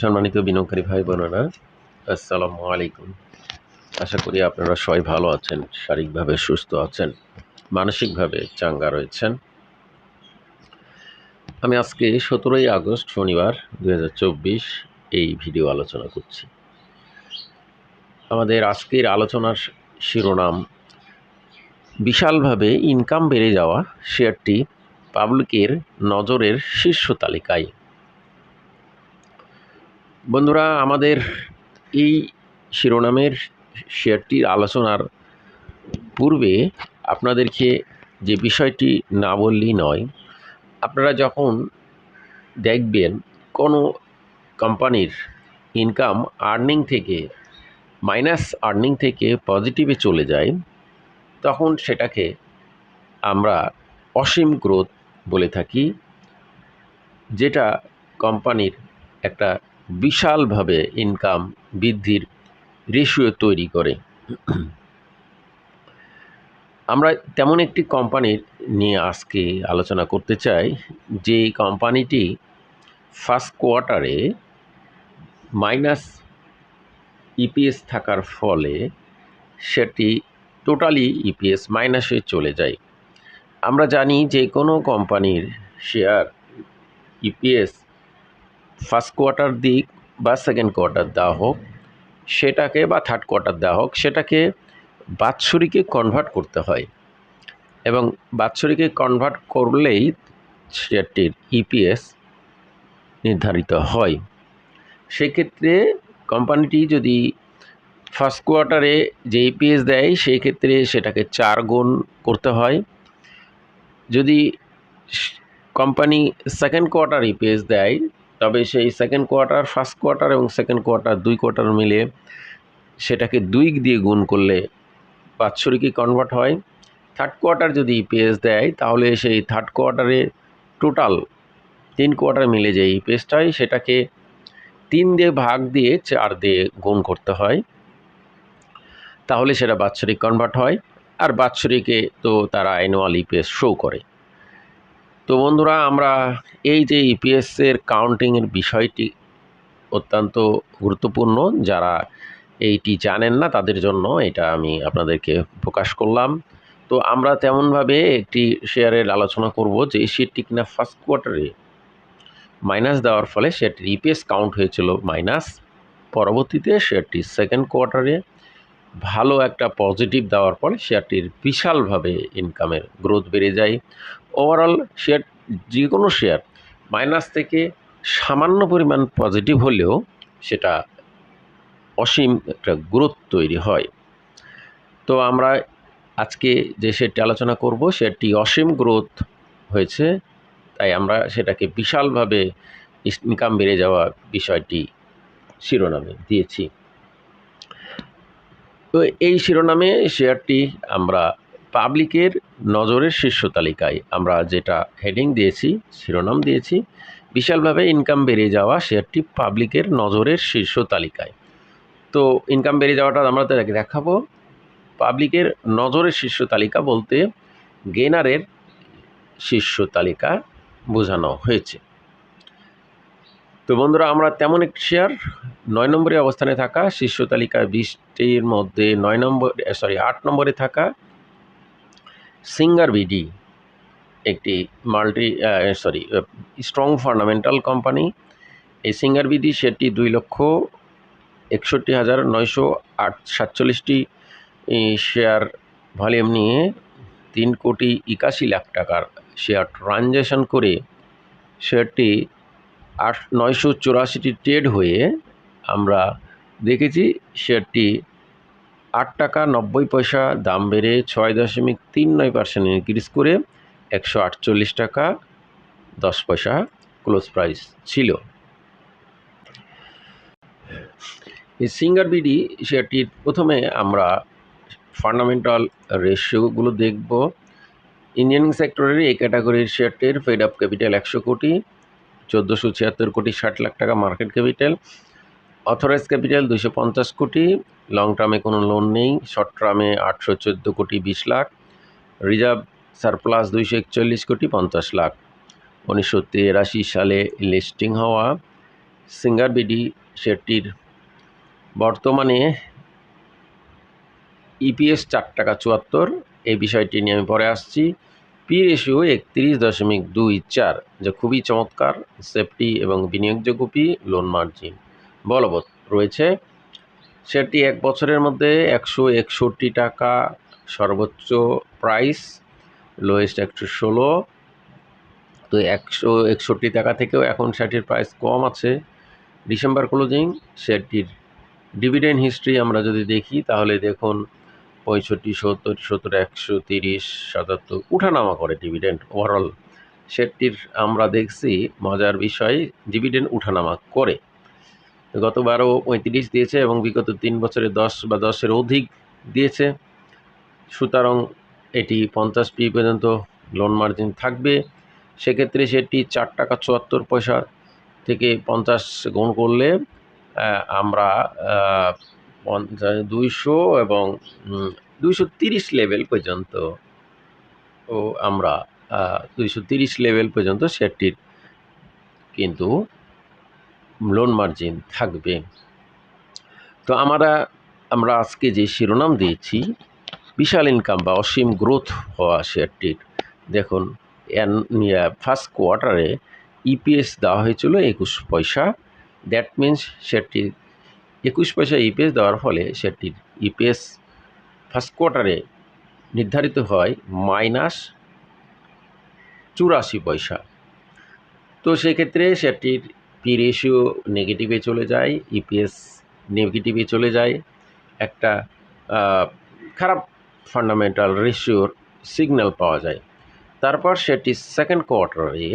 সম্মানিত বিনিয়োগকারী ভাই বোনেরা, আসসালামু আলাইকুম। আশা করি আপনারা সবাই ভালো আছেন, শারীরিকভাবে সুস্থ আছেন, মানসিকভাবে চাঙ্গা রয়েছেন। আমি আজকে সতেরোই আগস্ট, শনিবার দু হাজার চব্বিশ এই ভিডিও আলোচনা করছি। আমাদের আজকের আলোচনার শিরোনাম, বিশালভাবে ইনকাম বেড়ে যাওয়া শেয়ারটি পাবলিকের নজরের শীর্ষ তালিকায়। বন্ধুরা, আমাদের এই শিরোনামের শেয়ারটির আলোচনার পূর্বে আপনাদেরকে যে বিষয়টি না বললেই নয়, আপনারা যখন দেখবেন কোনো কোম্পানির ইনকাম আর্নিং থেকে মাইনাস আর্নিং থেকে পজিটিভে চলে যায়, তখন সেটাকে আমরা অসীম গ্রোথ বলে থাকি, যেটা কোম্পানির একটা বিশালভাবে ইনকাম বৃদ্ধির রেশিও তৈরি করে। আমরা তেমন একটি কোম্পানির নিয়ে আজকে আলোচনা করতে চাই, যে কোম্পানিটি ফার্স্ট কোয়ার্টারে মাইনাস ইপিএস থাকার ফলে সেটি টোটালি ইপিএস মাইনাসে চলে যায়। আমরা জানি যে কোনো কোম্পানির শেয়ার ইপিএস ফার্স্ট কোয়ার্টার দিক বা সেকেন্ড কোয়ার্টার দেওয়া হোক, সেটাকে বা থার্ড কোয়ার্টার দেওয়া হোক, সেটাকে বাৎসরিকে কনভার্ট করতে হয়। এবং বাৎসরিকে কনভার্ট করলেই শেয়ারটির ইপিএস নির্ধারিত হয়। সেক্ষেত্রে কোম্পানিটি যদি ফার্স্ট কোয়ার্টারে যে ইপিএস দেয় সেই ক্ষেত্রে সেটাকে চার গুণ করতে হয়। যদি কোম্পানি সেকেন্ড কোয়ার্টার ইপিএস দেয় তবে সেই সেকেন্ড কোয়ার্টার ফার্স্ট কোয়ার্টার এবং সেকেন্ড কোয়ার্টার দুই কোয়ার্টার মিলে সেটাকে দুই দিয়ে গুণ করলে বাৎসরিকই কনভার্ট হয়? থার্ড কোয়ার্টার যদি ইপিএস দেয়, তাহলে সেই থার্ড কোয়ার্টারে টোটাল তিন কোয়ার্টার মিলে যে ইপিএসটা হয়, সেটাকে তিন দিয়ে ভাগ দিয়ে চার দিয়ে গুণ করতে হয়। তাহলে সেটা বাৎসরিক কনভার্ট হয়। আর বাৎসরিকে তো তারা অ্যানুয়াল ইপিএস শো করে। তো বন্ধুরা, আমরা এই যে ইপিএসের কাউন্টিংয়ের বিষয়টি অত্যন্ত গুরুত্বপূর্ণ। যারা এইটি জানেন না, তাদের জন্য এটা আমি আপনাদেরকে প্রকাশ করলাম। তো আমরা তেমনভাবে একটি শেয়ারের আলোচনা করব যে শেয়ারটি কিনা ফার্স্ট কোয়ার্টারে মাইনাস দেওয়ার ফলে শেয়ারটির ইপিএস কাউন্ট হয়েছিল মাইনাস পরবর্তীতে শেয়ারটি সেকেন্ড কোয়ার্টারে ভালো একটা পজিটিভ দেওয়ার পরে শেয়ারটির বিশালভাবে ইনকামের গ্রোথ বেড়ে যায়। ওভারঅল শেয়ার যে কোনো শেয়ার মাইনাস থেকে সামান্য পরিমাণ পজিটিভ হলেও সেটা অসীম একটা গ্রোথ তৈরি হয়। তো আমরা আজকে যে শেয়ারটি আলোচনা করব শেয়ারটি অসীম গ্রোথ হয়েছে, তাই আমরা সেটাকে বিশালভাবে ইনকাম বেড়ে যাওয়া বিষয়টি শিরোনামে দিয়েছি। তো এই শিরোনামে শেয়ারটি আমরা পাবলিকের নজরের শীর্ষ তালিকায় আমরা যেটা হেডিং দিয়েছি, শিরোনাম দিয়েছি, বিশালভাবে ইনকাম বেড়ে যাওয়া শেয়ারটি পাবলিকের নজরের শীর্ষ তালিকায়। তো ইনকাম বেড়ে যাওয়াটা আমরা দেখাবো। পাবলিকের নজরের শীর্ষ তালিকা বলতে গেনারের শীর্ষ তালিকা বোঝানো হয়েছে। তো বন্ধুরা, আমরা তেমন একটি শেয়ার নয় নম্বরে অবস্থানে থাকা, শীর্ষ তালিকায় বিশটির মধ্যে নয় নম্বর সরি আট নম্বরে থাকা সিঙ্গার বিডি একটি multi sorry strong fundamental company এই সিঙ্গার বিডি সেটি দুই লক্ষ একষট্টি হাজার নয়শো আট, সাতচল্লিশটি শেয়ার ভলিউম নিয়ে তিন কোটি একাশি লাখ টাকার শেয়ার ট্রানজ্যাকশন করে শেয়ারটি আট, নয়শো চুরাশিটি ট্রেড হয়ে আমরা দেখেছি শেয়ারটি আট টাকা নব্বই পয়সা, দাম বেড়ে ছয় দশমিক তিন নয় পার্সেন্ট ইনক্রিজ করে একশো আটচল্লিশ টাকা দশ পয়সা ক্লোজ প্রাইস ছিল। এই সিঙ্গার বিডি শেয়ারটির প্রথমে আমরা ফান্ডামেন্টাল রেশিওগুলো দেখব। ইঞ্জিনিয়ারিং সেক্টরের এই ক্যাটাগরির শেয়ারটির ফেড আপ ক্যাপিটাল একশো কোটি, চোদ্দোশো ছিয়াত্তর কোটি, ষাট লাখ টাকা মার্কেট ক্যাপিটাল অথরাইজ ক্যাপিটাল দুশো পঞ্চাশ কোটি লং টার্মে কোনো লোন নেই শর্ট টার্মে আটশো চোদ্দ কোটি বিশ লাখ রিজার্ভ সারপ্লাস দুইশো একচল্লিশ কোটি পঞ্চাশ লাখ। উনিশশো তিরাশি সালে লিস্টিং হওয়া সিঙ্গার বিডি শেয়ারটির বর্তমানে ইপিএস চার টাকা চুয়াত্তর। এই বিষয়টি নিয়ে আমি পরে আসছি। পি রেশিও একত্রিশ দশমিক দুই চার, যা খুবই চমৎকার। সেফটি এবং বিনিয়োগযোগ্য পি লোন মার্জিন বলবৎ রয়েছে। সেটি এক বছরের মধ্যে একশো একষট্টি টাকা সর্বোচ্চ প্রাইস লোয়েস্ট একশো ষোলো। তো একশো একষট্টি টাকা থেকেও এখন সেটির প্রাইস কম আছে। ডিসেম্বর ক্লোজিং, শেয়ারটির ডিভিডেন্ড হিস্ট্রি আমরা যদি দেখি, তাহলে দেখুন পঁয়ষট্টি, সত্তর সত্তর, একশো তিরিশ, সাতাত্তর, উঠানামা করে ডিভিডেন্ড ওভারঅল শেয়ারটির আমরা দেখছি মজার বিষয়, ডিভিডেন্ড উঠানামা করে। গতবারও পঁয়ত্রিশ দিয়েছে এবং বিগত তিন বছরে দশ বা দশের অধিক দিয়েছে। সুতরাং এটি পঞ্চাশ পি পর্যন্ত লোন মার্জিন থাকবে। সেক্ষেত্রে সেটি চার টাকা চুয়াত্তর পয়সা থেকে পঞ্চাশ গুণ করলে আমরা পঞ্চাশ, দুইশো এবং দুইশো তিরিশ লেভেল পর্যন্ত ও আমরা দুইশো তিরিশ লেভেল পর্যন্ত শেয়ারটির কিন্তু লোন মার্জিন থাকবে। তো আমরা আমরা আজকে যে শিরোনাম দিয়েছি, বিশাল ইনকাম বা অসীম গ্রোথ হওয়া শেয়ারটির, দেখুন ফার্স্ট কোয়ার্টারে ইপিএস দেওয়া হয়েছিল একুশ পয়সা। দ্যাট মিন্স শেয়ারটির একুশ পয়সা ইপিএস দেওয়ার ফলে শেয়ারটির ইপিএস ফার্স্ট কোয়ার্টারে নির্ধারিত হয় মাইনাস চুরাশি পয়সা। তো সেক্ষেত্রে সেটির পি রেশিও নেগেটিভে চলে যায় ইপিএস নেগেটিভে চলে যায়। একটা খারাপ ফান্ডামেন্টাল রেশিওর সিগন্যাল পাওয়া যায়। তারপর সেটি সেকেন্ড কোয়ার্টারে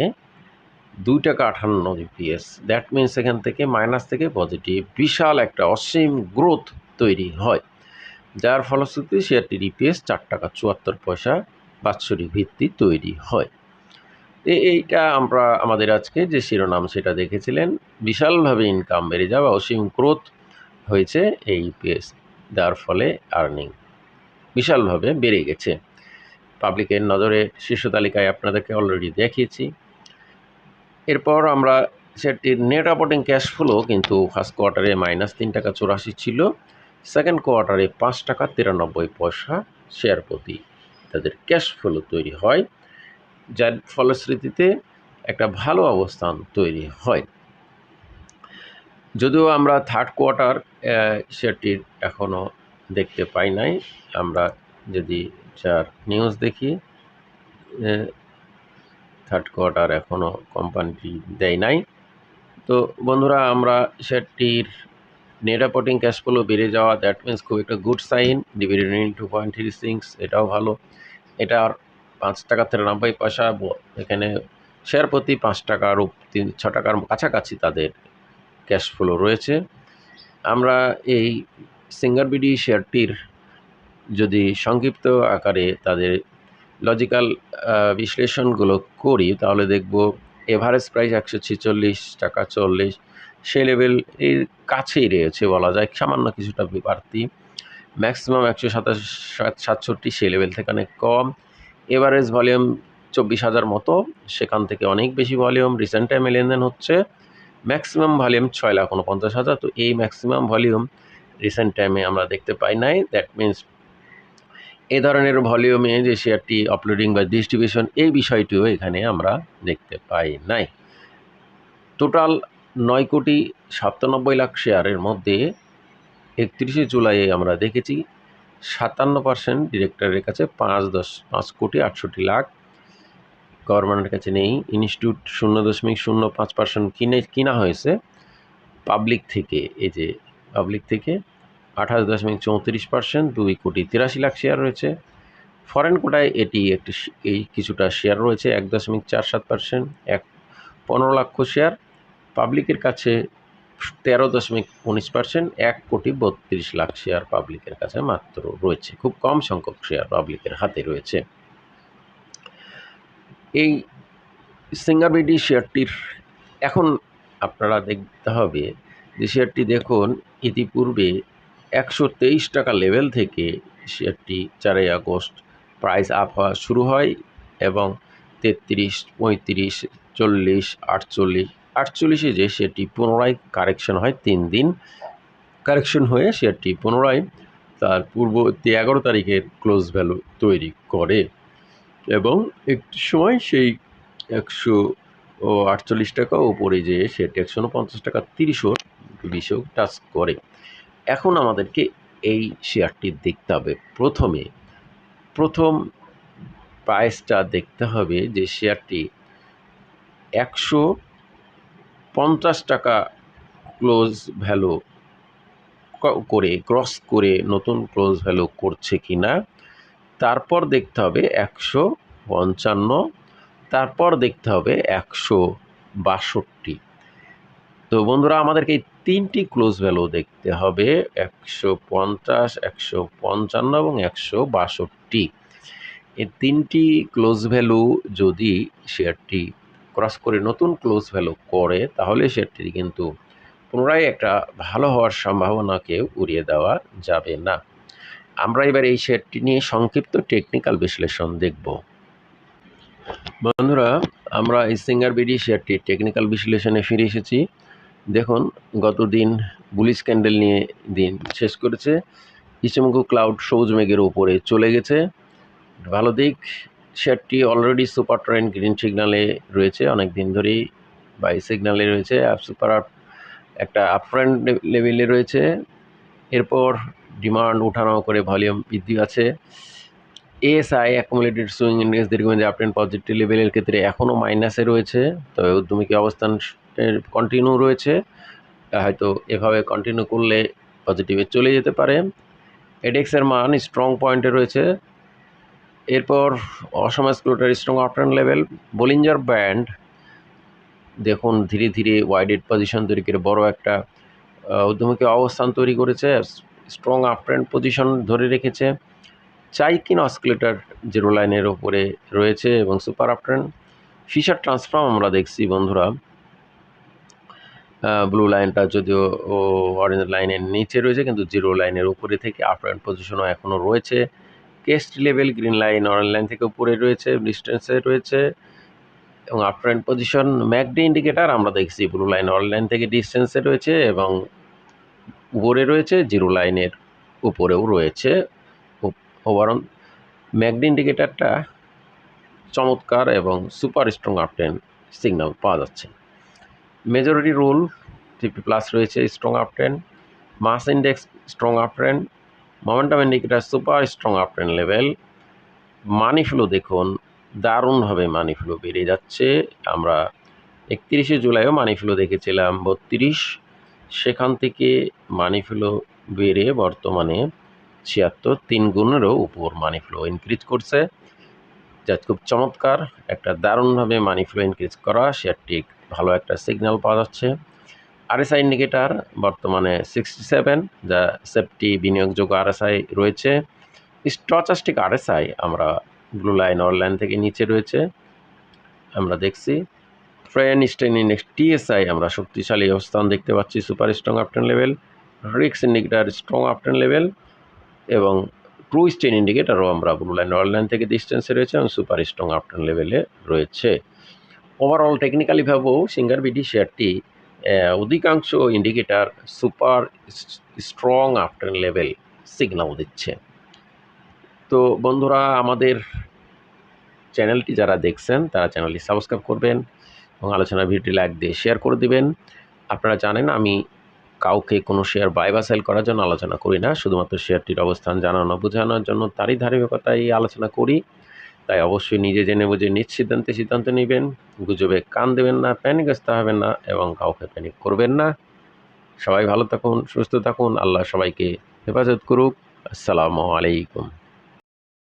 দুই টাকা আঠান্ন ইপিএস দ্যাট মিনস এখান থেকে মাইনাস থেকে পজিটিভ বিশাল একটা অসীম গ্রোথ তৈরি হয়। যার ফলশ্রুতি শেয়ারটির ইপিএস চার টাকা চুয়াত্তর পয়সা বাৎসরিক ভিত্তি তৈরি হয়। এইটা আমরা আমাদের আজকে যে শিরোনাম সেটা দেখেছিলেন, বিশালভাবে ইনকাম বেড়ে যাওয়া অসীম গ্রোথ হয়েছে এই ইপিএস যার ফলে আর্নিং বিশালভাবে বেড়ে গেছে। পাবলিকের নজরে শীর্ষ তালিকায় আপনাদেরকে অলরেডি দেখিয়েছি। এরপর আমরা সেটির নেট অপারেটিং ক্যাশ ফ্লো কিন্তু ফার্স্ট কোয়ার্টারে মাইনাস তিন টাকা চুরাশি ছিল সেকেন্ড কোয়ার্টারে পাঁচ টাকা তিরানব্বই পয়সা শেয়ার প্রতি তাদের ক্যাশ ফ্লো তৈরি হয়। যার ফলশ্রুতিতে একটা ভালো অবস্থান তৈরি হয়। যদিও আমরা থার্ড কোয়ার্টার শেয়ারটির এখনও দেখতে পাই নাই। আমরা যদি যার নিউজ দেখি থার্ড কোয়ার্টার এখনও কোম্পানিটি দেয় নাই। তো বন্ধুরা, আমরা সেটির নেট অপারেটিং ক্যাশ ফ্লো বেড়ে যাওয়া দ্যাট মিনস খুব একটা good sign dividend two point three six এটাও ভালো। এটার পাঁচ টাকা তিরানব্বই পয়সা এখানে শেয়ার প্রতি পাঁচ টাকার তিন, ছ টাকার কাছাকাছি তাদের ক্যাশ ফ্লো রয়েছে। আমরা এই সিঙ্গার বিডি শেয়ারটির যদি সংক্ষিপ্ত আকারে তাদের লজিক্যাল বিশ্লেষণগুলো করি, তাহলে দেখব এভারেজ প্রাইস একশো ছেচল্লিশ টাকা চল্লিশ সে লেভেল এর কাছেই রয়েছে বলা যায়, সামান্য কিছুটা বাড়তি ম্যাক্সিমাম একশো সাতাশ, সাতষট্টি সে লেভেল থেকে অনেক কম। এভারেজ ভলিউম চব্বিশ হাজার মতো, সেখান থেকে অনেক বেশি ভলিউম রিসেন্ট টাইমে লেনদেন হচ্ছে ম্যাক্সিমাম ভলিউম ছয় লাখ উনপঞ্চাশ হাজার। তো এই ম্যাক্সিমাম ভলিউম রিসেন্ট টাইমে আমরা দেখতে পাই নাই। দ্যাট মিনস এ ধরনের ভলিউমে যে শেয়ারটি আপলোডিং বা ডিস্ট্রিবিউশন এই বিষয়টিও এখানে আমরা দেখতে পাই নাই। টোটাল নয় কোটি সাতানব্বই লাখ শেয়ারের মধ্যে একত্রিশে জুলাইয়ে আমরা দেখেছি সাতান্ন পার্সেন্ট ডিরেক্টরের কাছে পাঁচ দশ, পাঁচ কোটি আটষট্টি লাখ। গভর্নমেন্টের কাছে নেই। ইনস্টিটিউট শূন্য দশমিক শূন্য পাঁচ পার্সেন্ট কিনে, কিনা হয়েছে। পাবলিক থেকে, এই যে পাবলিক থেকে আঠাশ দশমিক চৌত্রিশ পার্সেন্ট দুই কোটি তিরাশি লাখ শেয়ার রয়েছে। ফরেন কোটায় এটি একটি এই কিছুটা শেয়ার রয়েছে, এক দশমিক চার সাত পার্সেন্ট এক পনেরো লক্ষ শেয়ার পাবলিকের কাছে তেরো দশমিক উনিশ পার্সেন্ট এক কোটি বত্রিশ লাখ শেয়ার পাবলিকের কাছে মাত্র রয়েছে। খুব কম সংখ্যক শেয়ার পাবলিকের হাতে রয়েছে। এই সিঙ্গাবিডি শেয়ারটির এখন আপনারা দেখতে হবে যে শেয়ারটি দেখুন, ইতিপূর্বে একশো তেইশ টাকা লেভেল থেকে শেয়ারটি চারই আগস্ট প্রাইস আপ হওয়া শুরু হয় এবং তেত্রিশ, পঁয়ত্রিশ, চল্লিশ, আটচল্লিশ আটচল্লিশে যে শেয়ারটি পুনরায় কারেকশন হয় তিন দিন কারেকশন হয়ে শেয়ারটি পুনরায় তার পূর্ববর্তী এগারো তারিখের ক্লোজ ভ্যালু তৈরি করে এবং একটি সময় সেই একশো ও আটচল্লিশ টাকা ওপরে যেয়ে সেটি একশো উনপঞ্চাশ টাকা তিরিশও বিশেও টাচ করে। এখন আমাদেরকে এই শেয়ারটি দেখতে হবে। প্রথমে, প্রথম প্রাইসটা দেখতে হবে যে শেয়ারটি একশো পঞ্চাশ টাকা ক্লোজ ভ্যালু করে ক্রস করে নতুন ক্লোজ ভ্যালু করছে কি না তারপর দেখতে হবে একশো পঞ্চান্ন, তারপর দেখতে হবে একশো বাষট্টি। তো বন্ধুরা, আমাদেরকে এই তিনটি ক্লোজ ভ্যালু দেখতে হবে, একশো পঞ্চাশ, একশো পঞ্চান্ন এবং একশো বাষট্টি। এই তিনটি ক্লোজ ভ্যালু যদি শেয়ারটি ক্রস করে নতুন ক্লোজ ভ্যালু করে, তাহলে শেয়ারটি কিন্তু পুনরায় একটা ভালো হওয়ার সম্ভাবনাকে উড়িয়ে দেওয়া যাবে না। আমরা এবার এই শেয়ারটি নিয়ে সংক্ষিপ্ত টেকনিক্যাল বিশ্লেষণ দেখব। বন্ধুরা, আমরা এই সিঙ্গার বিডি শেয়ারটি টেকনিক্যাল বিশ্লেষণে ফিরে এসেছি। দেখুন গত দিন বুলিশ ক্যান্ডেল নিয়ে দিন শেষ করেছে। ইসেমুখু ক্লাউড সবুজ মেঘের উপরে চলে গেছে। ভালো দিক শেয়ারটি অলরেডি সুপার ট্রেন গ্রিন সিগনালে রয়েছে, অনেক দিন ধরেই বাই সিগনালে রয়েছে সুপার একটা আপফ্রন্ট লেভেলে রয়েছে। এরপর ডিমান্ড উঠানো করে ভলিউম বৃদ্ধি আছে এএসআই অ্যাকুমুলেটেড সুইং ইন্ডেক্স দীর্ঘমেয়াদী আপট্রেন্ড পজিটিভ লেভেলের ক্ষেত্রে এখনও মাইনাসে রয়েছে, তবে উদ্যমিকী অবস্থান কন্টিনিউ রয়েছে। হয়তো এভাবে কন্টিনিউ করলে পজিটিভে চলে যেতে পারে। এডেক্সের মান স্ট্রং পয়েন্টে রয়েছে। এরপর অসম স্ক্রুটার strong uptrend level Bollinger band দেখুন, ধীরে ধীরে ওয়াইডেড পজিশন তৈরি করে বড় একটা উদ্যমুখী অবস্থান তৈরি করেছে স্ট্রং আপট্রেন্ড পজিশন ধরে রেখেছে। চাইকিন অসকুলেটার জিরো লাইনের ওপরে রয়েছে এবং সুপার আপট্রেন্ড ফিশার ট্রান্সফর্ম আমরা দেখছি, বন্ধুরা। ব্লু লাইনটা যদিও অরেঞ্জ লাইনের নিচে রয়েছে, কিন্তু জিরো লাইনের উপরে থেকে আপট্রেন্ড পজিশনও এখনও রয়েছে। কেস্ট level, green line, orange line থেকে উপরে রয়েছে, ডিস্টেন্সে রয়েছে এবং আপট্রেন্ড পজিশন ম্যাকডি ইন্ডিকেটার আমরা দেখছি, ব্লু লাইন, অরেঞ্জ লাইন থেকে ডিস্টেন্সে রয়েছে এবং উপরে রয়েছে, জিরো লাইনের উপরেও রয়েছে। ওভারঅল ম্যাকডি ইন্ডিকেটারটা চমৎকার এবং সুপার স্ট্রং আপটেন সিগন্যাল পাওয়া যাচ্ছে। মেজরিটি রুল ফিফটি প্লাস রয়েছে, strong uptrend mass index strong uptrend momentum indicator super strong uptrend level money flow দেখুন, দারুণভাবে মানি ফ্লো বেড়ে যাচ্ছে। আমরা একত্রিশে জুলাইও মানি ফ্লো দেখেছিলাম, বত্রিশ। সেখান থেকে মানি ফ্লো বেড়ে বর্তমানে ছিয়াত্তর, তিন গুণেরও উপর মানি ফ্লো ইনক্রিজ করছে। যা খুব চমৎকার, একটা দারুণভাবে মানি ফ্লো ইনক্রিজ করা শেয়ারটি ভালো একটা সিগন্যাল পাওয়া যাচ্ছে। আরএসআই ইন্ডিকেটার বর্তমানে সিক্সটি সেভেন যা সেফটি বিনিয়োগযোগ্য আরএসআই রয়েছে। স্টচাস্টিক আরএসআই আমরা ব্লু লাইন অনলাইন থেকে নিচে রয়েছে। আমরা দেখছি। ফ্রেন স্টেন ইন্ডেক্স টিএসআই আমরা শক্তিশালী অবস্থান দেখতে পাচ্ছি সুপার স্ট্রং আপটেন লেভেল রিক্স ইন্ডিকেটার স্ট্রং আপটেন লেভেল এবং ট্রু স্টেন ইন্ডিকেটারও আমরা ব্লু লাইন লাইন থেকে ডিস্টেন্সে রয়েছে এবং সুপার স্ট্রং আপটার্ন লেভেলে রয়েছে। ওভারঅল টেকনিক্যালি ভাবেও সিঙ্গার বিডি শেয়ারটি অধিকাংশ indicator super strong after level signal দিচ্ছে। তো বন্ধুরা, আমাদের চ্যানেলটি যারা দেখছেন, তারা চ্যানেলটি সাবস্ক্রাইব করবেন এবং আলোচনা ভিডিওটি লাইক দিয়ে শেয়ার করে দিবেন। আপনারা জানেন, আমি কাউকে কোনো শেয়ার বাই বা সেল করার জন্য আলোচনা করি না। শুধুমাত্র শেয়ারটির অবস্থান জানানো, বোঝানোর জন্য তারই ধারাবাহিকতায় আলোচনা করি। তাই অবশ্যই নিজে জেনে বুঝে নিজ সিদ্ধান্তে সিদ্ধান্ত নেবেন। গুজবে কান দেবেন না প্যানিকগ্রস্ত হবেন না এবং কাউকে প্যানিক করবেন না। সবাই ভালো থাকুন, সুস্থ থাকুন। আল্লাহ সবাইকে হেফাজত করুক। আসসালামু আলাইকুম।